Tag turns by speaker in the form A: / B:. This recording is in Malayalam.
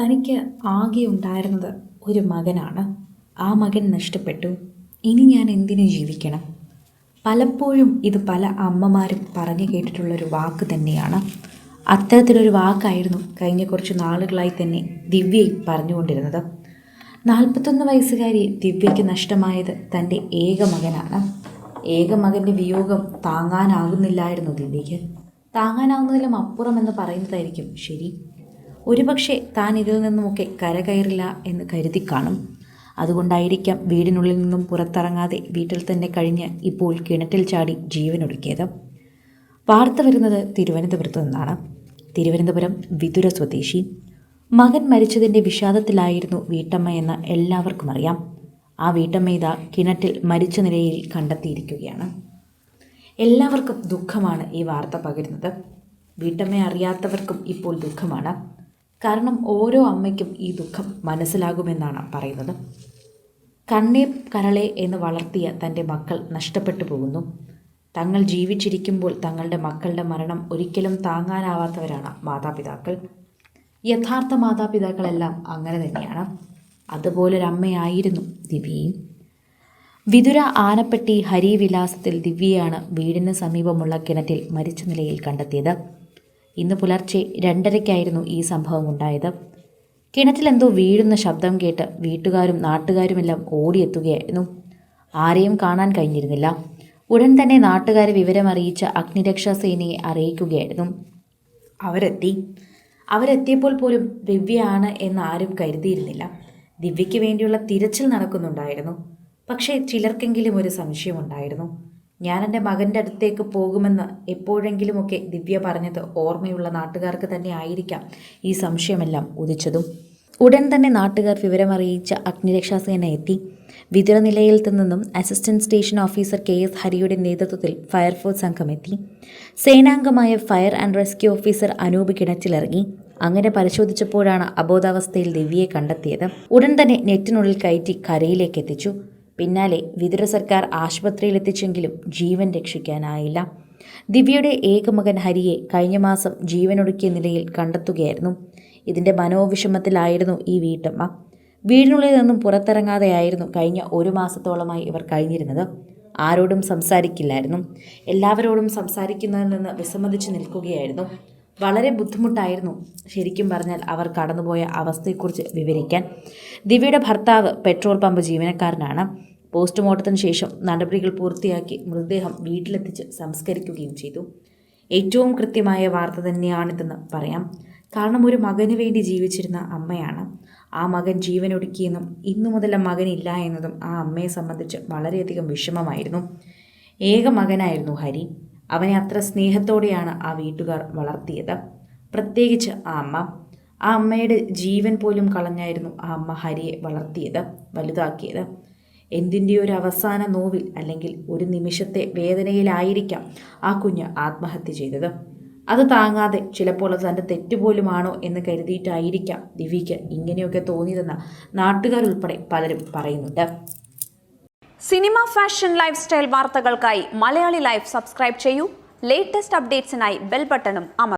A: തനിക്ക് ആകെ ഉണ്ടായിരുന്നത് ഒരു മകനാണ്. ആ മകൻ നഷ്ടപ്പെട്ടു. ഇനി ഞാൻ എന്തിനു ജീവിക്കണം? പലപ്പോഴും ഇത് പല അമ്മമാരും പറഞ്ഞു കേട്ടിട്ടുള്ളൊരു വാക്ക് തന്നെയാണ്. അത്തരത്തിലൊരു വാക്കായിരുന്നു കഴിഞ്ഞ കുറച്ച് നാളുകളായി തന്നെ ദിവ്യയും പറഞ്ഞുകൊണ്ടിരുന്നത്. നാൽപ്പത്തൊന്ന് വയസ്സുകാരി ദിവ്യയ്ക്ക് നഷ്ടമായത് തന്റെ ഏക മകനാണ്. ഏക മകന്റെ വിയോഗം താങ്ങാനാകുന്നില്ലായിരുന്നു ദിവ്യയ്ക്ക്. താങ്ങാനാവുന്നതിലും അപ്പുറം എന്ന് പറയുന്നതായിരിക്കും ശരി. ഒരുപക്ഷെ താൻ ഇതിൽ നിന്നുമൊക്കെ കരകയറില്ല എന്ന് കരുതി കാണും. അതുകൊണ്ടായിരിക്കാം വീടിനുള്ളിൽ നിന്നും പുറത്തിറങ്ങാതെ വീട്ടിൽ തന്നെ കഴിഞ്ഞ് ഇപ്പോൾ കിണറ്റിൽ ചാടി ജീവനൊടുക്കിയത്. വാർത്ത വരുന്നത് തിരുവനന്തപുരത്തു നിന്നാണ്. തിരുവനന്തപുരം വിതുര സ്വദേശി. മകൻ മരിച്ചതിന്റെ വിഷാദത്തിലായിരുന്നു വീട്ടമ്മ എന്ന് എല്ലാവർക്കും അറിയാം. ആ വീട്ടമ്മ ഇതാ കിണറ്റിൽ മരിച്ച നിലയിൽ കണ്ടെത്തിയിരിക്കുകയാണ്. എല്ലാവർക്കും ദുഃഖമാണ് ഈ വാർത്ത പകരുന്നത്. വീട്ടമ്മയെ അറിയാത്തവർക്കും ഇപ്പോൾ ദുഃഖമാണ്. കാരണം ഓരോ അമ്മയ്ക്കും ഈ ദുഃഖം മനസ്സിലാകുമെന്നാണ് പറയുന്നത്. കണ്ണേ കരളെ എന്ന് വളർത്തിയ തന്റെ മക്കൾ നഷ്ടപ്പെട്ടു പോകുന്നു. തങ്ങൾ ജീവിച്ചിരിക്കുമ്പോൾ തങ്ങളുടെ മക്കളുടെ മരണം ഒരിക്കലും താങ്ങാനാവാത്തവരാണ് മാതാപിതാക്കൾ. യഥാർത്ഥ മാതാപിതാക്കളെല്ലാം അങ്ങനെ തന്നെയാണ്. അതുപോലൊരമ്മയായിരുന്നു ദിവ്യയും വിതുര ആനപ്പെട്ടി ഹരിവിലാസത്തിൽ ദിവ്യയാണ് വീടിന് സമീപമുള്ള കിണറ്റിൽ മരിച്ച നിലയിൽ കണ്ടെത്തിയത്. ഇന്ന് പുലർച്ചെ രണ്ടരയ്ക്കായിരുന്നു ഈ സംഭവം ഉണ്ടായത്. കിണറ്റിലെന്തോ വീഴുന്ന ശബ്ദം കേട്ട് വീട്ടുകാരും നാട്ടുകാരുമെല്ലാം ഓടിയെത്തുകയായിരുന്നു. ആരെയും കാണാൻ കഴിഞ്ഞിരുന്നില്ല. ഉടൻ തന്നെ നാട്ടുകാരെ വിവരമറിയിച്ച അഗ്നിരക്ഷാ സേനയെ അറിയിക്കുകയായിരുന്നു. അവരെത്തി. അവരെത്തിയപ്പോൾ പോലും ദിവ്യയാണ് എന്ന് ആരും കരുതിയിരുന്നില്ല. ദിവ്യയ്ക്ക് വേണ്ടിയുള്ള തിരച്ചിൽ നടക്കുന്നുണ്ടായിരുന്നു. പക്ഷേ ചിലർക്കെങ്കിലും ഒരു സംശയമുണ്ടായിരുന്നു. ഞാൻ എന്റെ മകന്റെ അടുത്തേക്ക് പോകുമെന്ന് എപ്പോഴെങ്കിലുമൊക്കെ ദിവ്യ പറഞ്ഞത് ഓർമ്മയുള്ള നാട്ടുകാർക്ക് തന്നെ ആയിരിക്കാം ഈ സംശയമെല്ലാം ഉദിച്ചതും. ഉടൻ തന്നെ നാട്ടുകാർ വിവരമറിയിച്ച അഗ്നിരക്ഷാസേന എത്തി. വിതുര നിലയത്തിൽ നിന്നും assistant station officer K S ഹരിയുടെ നേതൃത്വത്തിൽ ഫയർഫോഴ്സ് സംഘം എത്തി. സേനാംഗമായ fire and rescue officer Anoop കിണറ്റിലിറങ്ങി. അങ്ങനെ പരിശോധിച്ചപ്പോഴാണ് അബോധാവസ്ഥയിൽ ദിവ്യയെ കണ്ടെത്തിയത്. ഉടൻ തന്നെ നെറ്റിനുള്ളിൽ കയറ്റി കരയിലേക്ക് എത്തിച്ചു. പിന്നാലെ വിതുര സർക്കാർ ആശുപത്രിയിലെത്തിച്ചെങ്കിലും ജീവൻ രക്ഷിക്കാനായില്ല. ദിവ്യയുടെ ഏകമകൻ ഹരിയെ കഴിഞ്ഞ മാസം ജീവനൊടുക്കിയ നിലയിൽ കണ്ടെത്തുകയായിരുന്നു. ഇതിന്റെ മനോവിഷമത്തിലായിരുന്നു ഈ വീട്ടമ്മ. വീടിനുള്ളിൽ നിന്നും പുറത്തിറങ്ങാതെയായിരുന്നു കഴിഞ്ഞ ഒരു മാസത്തോളമായി ഇവർ കഴിഞ്ഞിരുന്നത്. ആരോടും സംസാരിക്കില്ലായിരുന്നു. എല്ലാവരോടും സംസാരിക്കുന്നതിൽ നിന്ന് വിസമ്മതിച്ച് നിൽക്കുകയായിരുന്നു. വളരെ ബുദ്ധിമുട്ടായിരുന്നു ശരിക്കും പറഞ്ഞാൽ അവർ കടന്നുപോയ അവസ്ഥയെക്കുറിച്ച് വിവരിക്കാൻ. ദിവ്യയുടെ ഭർത്താവ് പെട്രോൾ പമ്പ് ജീവനക്കാരനാണ്. പോസ്റ്റ്മോർട്ടത്തിന് ശേഷം നടപടികൾ പൂർത്തിയാക്കി മൃതദേഹം വീട്ടിലെത്തിച്ച് സംസ്കരിക്കുകയും ചെയ്തു. ഏറ്റവും കൃത്യമായ വാർത്ത തന്നെയാണിതെന്ന് പറയാം. കാരണം ഒരു മകന് വേണ്ടി ജീവിച്ചിരുന്ന അമ്മയാണ്. ആ മകൻ ജീവനൊടുക്കിയെന്നും ഇന്നു മുതൽ ആ മകനില്ല എന്നതും ആ അമ്മയെ സംബന്ധിച്ച് വളരെയധികം വിഷമമായിരുന്നു. ഏക മകനായിരുന്നു ഹരി. അവനെ അത്ര സ്നേഹത്തോടെയാണ് ആ വീട്ടുകാർ വളർത്തിയത്. പ്രത്യേകിച്ച് ആ അമ്മ. ആ അമ്മയുടെ ജീവൻ പോലും കളഞ്ഞായിരുന്നു ആ അമ്മ ഹരിയെ വളർത്തിയത് വലുതാക്കിയത്. എന്തിന്റെ ഒരു അവസാന നോവിൽ അല്ലെങ്കിൽ ഒരു നിമിഷത്തെ വേദനയിലായിരിക്കാം ആ കുഞ്ഞ് ആത്മഹത്യ ചെയ്തത്. അത് താങ്ങാതെ ചിലപ്പോൾ അത് തന്റെ തെറ്റുപോലുമാണോ എന്ന് കരുതിയിട്ടായിരിക്കാം ദിവ്യയ്ക്ക് ഇങ്ങനെയൊക്കെ തോന്നിയതെന്ന് നാട്ടുകാരുൾപ്പെടെ പലരും പറയുന്നുണ്ട്.
B: സിനിമ ഫാഷൻ ലൈഫ് സ്റ്റൈൽ വാർത്തകൾക്കായി മലയാളി ലൈഫ് സബ്സ്ക്രൈബ് ചെയ്യൂ. ലേറ്റസ്റ്റ് അപ്ഡേറ്റ്സിനായി ബെൽ ബട്ടണും അമർ